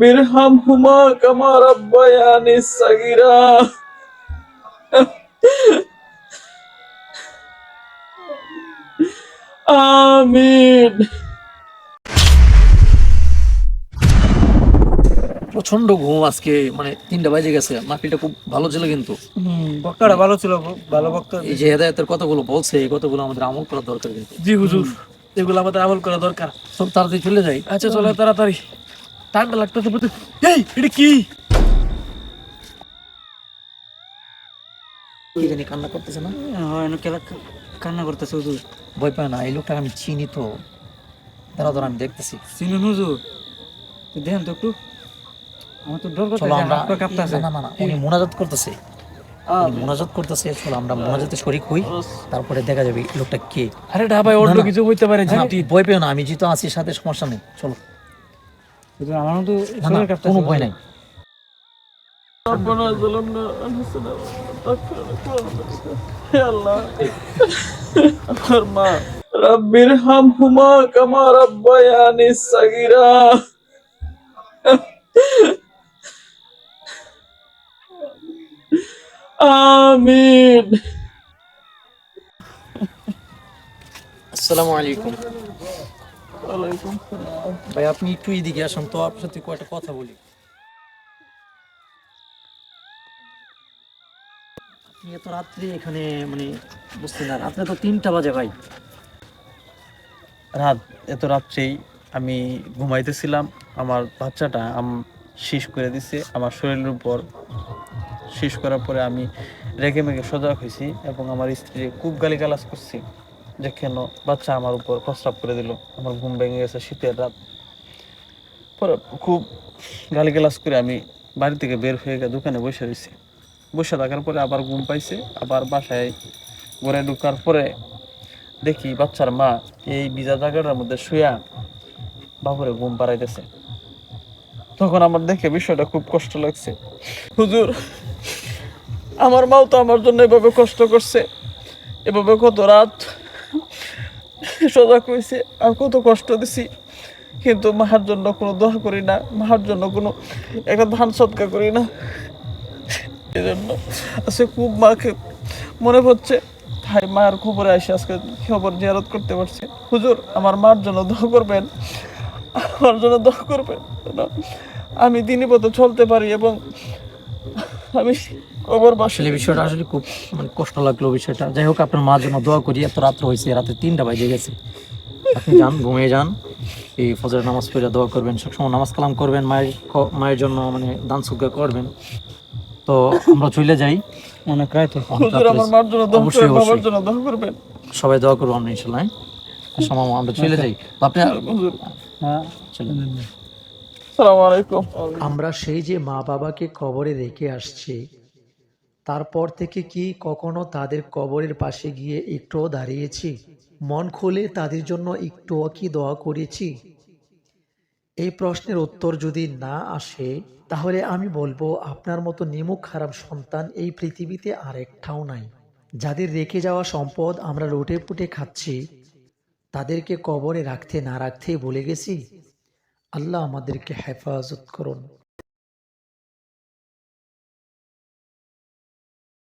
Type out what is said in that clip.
বিরহামহুমা কামা রাব্বায়ানি সাগীরা। আমিন। প্রচণ্ড ঘুম আজকে মানে তিনটা বাজে গেছে মাহফিলটা খুব ভালো ছিল কিন্তু। বক্তাটা ভালো ছিল ভালো বক্তা। এই যে হেদায়তের কথাগুলো বলছে এই কথাগুলো আমাদের আমল করা দরকার কিন্তু। জি হুজুর। এগুলো আমাদের আমল করা দরকার। সব তাড়াতাড়ি চলে যাই। আচ্ছা চলে তাড়াতাড়ি। লাগতেছে বুঝতে এই এটা কি? কি জানি কান্না করতেছে না? হয় না কেলা কান্না করতেছে হুজুর। ভয় পায় না এই লোকটাকে আমি চিনি তো। দাঁড়া দাঁড়া আমি দেখতেছি। চিনুন হুজুর? তো দেখেন তো একটু। আমার তো ডর চলো করতেছে হাত কাঁপতেছে। না না না উনি মোনাজাত করতেছে। মোনাজাত করতেছে চলো আমরা মোনাজাতে শরিক হই। তারপরে দেখা যাবে লোকটা কে। আরে ঢাবায় অন্য কিছু হইতে পারে ভয় পেও না আমি যেহেতু আছি সাথে সমস্যা নেই। চলো হুজুর আমার তো না না শরীর কাঁপতেছে কোনো ভয় নাই ربنا ظلمنا أنفسنا وتغفر يا الله فرما رب ارحمهما كما ربياني صغيرا آمين আসসালামু আলাইকুম ভাই আপনি একটু এদিকে আসুন তো আপনার সাথে কয়েকটা কথা বলি। এত রাত্রে এখানে মানে বুঝতে না রাত্রে তো তিনটা বাজে ভাই। রাত এত রাত্রেই আমি ঘুমাইতেছিলাম। আমার বাচ্চাটা আম শেষ করে দিছে। আমার শরীরের উপর শেষ করার পরে আমি রেগে মেগে সজাগ হয়েছি এবং আমার স্ত্রী খুব গালি গালাজ করছি। যে কেন বাচ্চা আমার উপর প্রস্রাব করে দিল। আমার ঘুম ভেঙে গেছে শীতের রাত। পরে খুব গালিগালাজ করে আমি বাড়ি থেকে বের হয়ে গিয়ে দোকানে বসে রয়েছি বসে থাকার পরে আবার ঘুম পাইছে, আবার বাসায় ঘরে ঢুকার পরে দেখি বাচ্চার মা এই ভিজা জায়গাটার মধ্যে শুয়া বাবুরে ঘুম পাড়াইতেছে। তখন আমার দেখে বিষয়টা খুব কষ্ট লাগছে। হুজুর, আমার মাও তো আমার জন্য এভাবে কষ্ট করছে। এভাবে কত রাত সজাগ হয়েছে আর কত কষ্ট দিছি। কিন্তু মাহার জন্য কোনো দোয়া করি না, মাহার জন্য কোনো, একটা ধান সৎকা করি না। এই জন্য আজকে খুব মাকে মনে হচ্ছে ভাই মার খবরে আসে, আজকে খবর জিয়ারত করতে পারছি। হুজুর, আমার মার জন্য দোয়া করবেন, আমার জন্য দোয়া করবেন। আমি দিনই পথে চলতে পারি এবং আমি বাসে আসলে বিষয়টা আসলে খুব মানে কষ্ট লাগল বিষয়টা। যাই হোক আপনার মার জন্য দোয়া করি এত রাত্র হয়েছে রাতে তিনটা বাজে গেছে। আপনি যান ঘুমিয়ে যান। এই ফজরের নামাজ পড়ে দোয়া করবেন সবসময় নামাজ কালাম করবেন মায়ের মায়ের জন্য মানে দান সুজ্ঞা করবেন। তো আমরা চলে যাই। অনেক দোয়া অবশ্যই, অবশ্যই। জন্য দোয়া করবেন। সবাই দোয়া করব আমরা ইনশাল্লাহ। হ্যাঁ? মামা আমরা চলে যাই। আপনি হ্যাঁ চলে যান। সালাম আলাইকুম। আমরা সেই যে মা বাবাকে কবরে রেখে আসছি তারপর থেকে কি কখনো তাদের কবরের পাশে গিয়ে একটুও দাঁড়িয়েছি? মন খুলে তাদের জন্য একটুও কি দোয়া করেছি? এই প্রশ্নের উত্তর যদি না আসে, তাহলে আমি বলব আপনার মতো নিমুখ খারাপ সন্তান এই পৃথিবীতে আর একটাও নাই। যাদের রেখে যাওয়া সম্পদ আমরা লুটে পুটে খাচ্ছি, তাদেরকে কবরে রাখতে না রাখতেই বলে গেছি। আল্লাহ আমাদেরকে হেফাজত করুন।